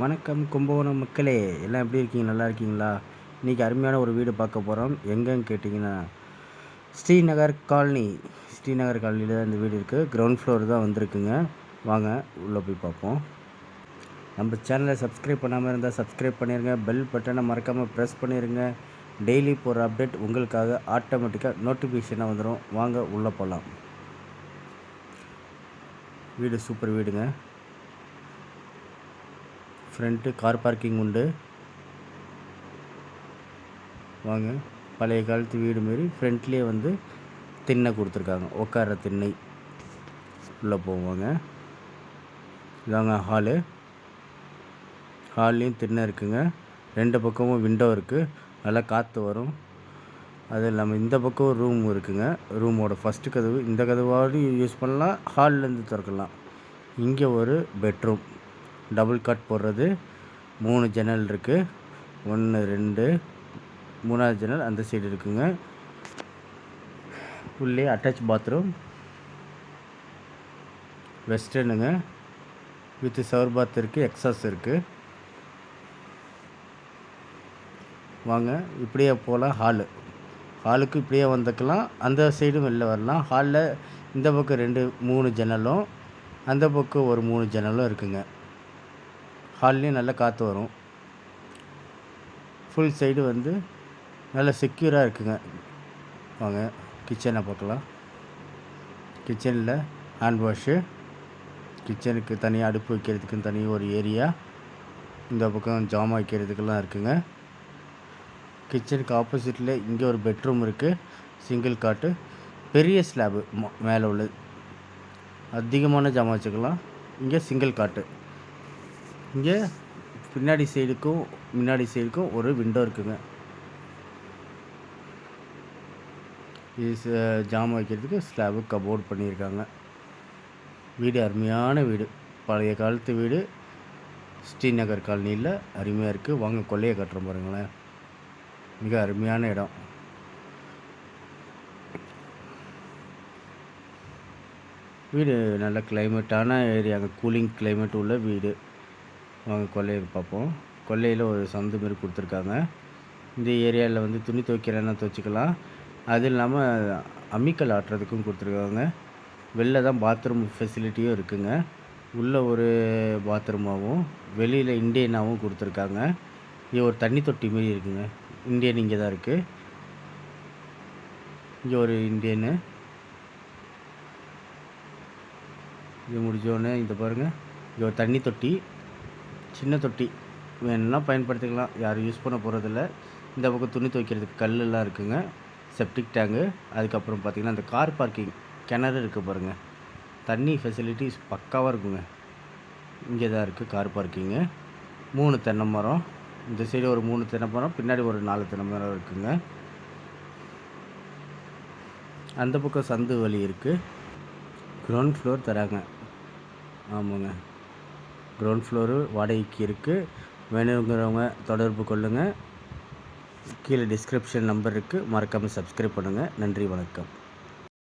வணக்கம் கும்பகோணம் மக்களே எல்லாம் எப்படி இருக்கீங்க? நல்லா இருக்கீங்களா? இன்றைக்கி அருமையான ஒரு வீடு பார்க்க போகிறோம் எங்கேன்னு கேட்டிங்கன்னா ஸ்ரீநகர் காலனி. ஸ்ரீநகர் காலனியில் தான் இந்த வீடு இருக்குது கிரவுண்ட் ஃப்ளோர் தான் வந்திருக்குங்க. வாங்க உள்ளே போய் பார்ப்போம். நம்ம சேனலை சப்ஸ்கிரைப் பண்ணாமல் இருந்தால் சப்ஸ்கிரைப் பண்ணிடுங்க பெல் பட்டனை மறக்காமல் ப்ரெஸ் பண்ணிடுங்க டெய்லி போகிற அப்டேட் உங்களுக்காக ஆட்டோமேட்டிக்காக நோட்டிஃபிகேஷனாக வந்துடும் வாங்க உள்ளே போகலாம் வீடு சூப்பர் வீடுங்க. ஃப்ரண்ட்டு கார் பார்க்கிங் உண்டு. வாங்க. பழைய காலத்து வீடு மாரி ஃப்ரண்ட்லேயே வந்து திண்ணை கொடுத்துருக்காங்க. உட்கார திண்ணை. உள்ளே போவாங்க இதாங்க ஹாலு. ஹால்லேயும் திண்ணை இருக்குங்க. ரெண்டு பக்கமும் விண்டோ இருக்குது நல்லா காற்று வரும். அது இல்லாமல் இந்த பக்கம் ரூம் இருக்குங்க. ரூமோட ஃபஸ்ட்டு கதவு. இந்த கதவாலையும் யூஸ் பண்ணலாம். ஹால்லேருந்து திறக்கலாம். இங்கே ஒரு பெட்ரூம் டபுள் காட் போடுறது. மூணு ஜன்னல் இருக்குது ஒன்று ரெண்டு மூணாவது ஜன்னல் அந்த சைடு இருக்குங்க. உள்ளே அட்டாச் பாத்ரூம் வெஸ்டர்னுங்க வித் சவர் பாத் இருக்குது எக்ஸாஸ் இருக்குது வாங்க இப்படியே போகலாம் ஹாலு ஹாலுக்கு இப்படியே வந்துக்கலாம். அந்த சைடும் வெளில வரலாம். ஹாலில் இந்த பக்கம் ரெண்டு மூணு ஜன்னலும் அந்த பக்கம் ஒரு மூணு ஜன்னலும் இருக்குங்க. ஹால்லேயும் நல்லா காற்று வரும். ஃபுல் சைடு வந்து நல்லா செக்யூராக இருக்குங்க. வாங்க கிச்சனை பார்க்கலாம். கிச்சனில் ஹேண்ட் வாஷு கிச்சனுக்கு தனியாக அடுப்பு வைக்கிறதுக்குன்னு தனி ஒரு ஏரியா இந்த பக்கம் ஜாமான் வைக்கிறதுக்கெல்லாம் இருக்குங்க. கிச்சனுக்கு ஆப்போசிட்டில் இங்கே ஒரு பெட்ரூம் இருக்குது சிங்கிள் காட்டு பெரிய ஸ்லாபு மேலே உள்ளது. அதிகமான ஜாமான் வச்சுக்கலாம். இங்கே சிங்கிள் காட்டு இங்கே பின்னாடி சைடுக்கும் முன்னாடி சைடுக்கும் ஒரு விண்டோ இருக்குங்க. இது ஜாமான் வைக்கிறதுக்கு ஸ்லாபு கபோர்ட் பண்ணியிருக்காங்க. வீடு அருமையான வீடு. பழைய காலத்து வீடு. ஸ்ரீநகர் காலனியில் அருமையாக இருக்குது வாங்க கொள்ளையை கட்டுறோம் பாருங்களேன். மிக அருமையான இடம். வீடு நல்ல கிளைமேட்டான ஏரியாங்க கூலிங் கிளைமேட் உள்ள வீடு. வாங்க கொள்ளையை பார்ப்போம். கொல்லையில் ஒரு சந்து மாரி கொடுத்துருக்காங்க. இந்த ஏரியாவில் வந்து துணி துவைக்கிறேன்னா துவைச்சிக்கலாம். அது இல்லாமல் அம்மிக்கல் ஆட்டுறதுக்கும் கொடுத்துருக்காங்க. வெளில தான் பாத்ரூம் ஃபெசிலிட்டியும் இருக்குங்க. உள்ளே ஒரு பாத்ரூமாகவும் வெளியில் இண்டியனாகவும் கொடுத்துருக்காங்க. இங்கே ஒரு தண்ணி தொட்டி மாரி இருக்குங்க. இண்டியன் இங்கே தான் இருக்குது இங்கே ஒரு இண்டியனு. இது முடிஞ்சோடனே இந்த பாருங்கள் இங்கே ஒரு தண்ணி தொட்டி. சின்ன தொட்டி. வேணும்னா பயன்படுத்திக்கலாம். யாரும் யூஸ் பண்ண போகிறதில்ல இந்த பக்கம் துணி துவைக்கிறதுக்கு கல்லெல்லாம் இருக்குங்க. செப்டிக் டேங்கு அதுக்கப்புறம் பார்த்திங்கன்னா இந்த கார் பார்க்கிங் கிணறு இருக்குது பாருங்கள் தண்ணி ஃபெசிலிட்டிஸ் பக்காவாக இருக்குங்க. இங்கே தான் இருக்குது கார் பார்க்கிங்கு மூணு தென்னை மரம். இந்த சைடு ஒரு மூணு தென்னை மரம் பின்னாடி ஒரு நாலு தென்னை மரம் இருக்குங்க. அந்த பக்கம் சந்து வழி இருக்குது க்ரௌண்ட் ஃப்ளோர் தராங்க. ஆமாங்க. க்ரௌண்ட் ஃப்ளோரு வாடகைக்கு இருக்குது வேணுங்கிறவங்க தொடர்பு கொள்ளுங்கள் கீழே டிஸ்கிரிப்ஷன் நம்பர் இருக்குது மறக்காமல் சப்ஸ்கிரைப் பண்ணுங்கள் நன்றி வணக்கம்.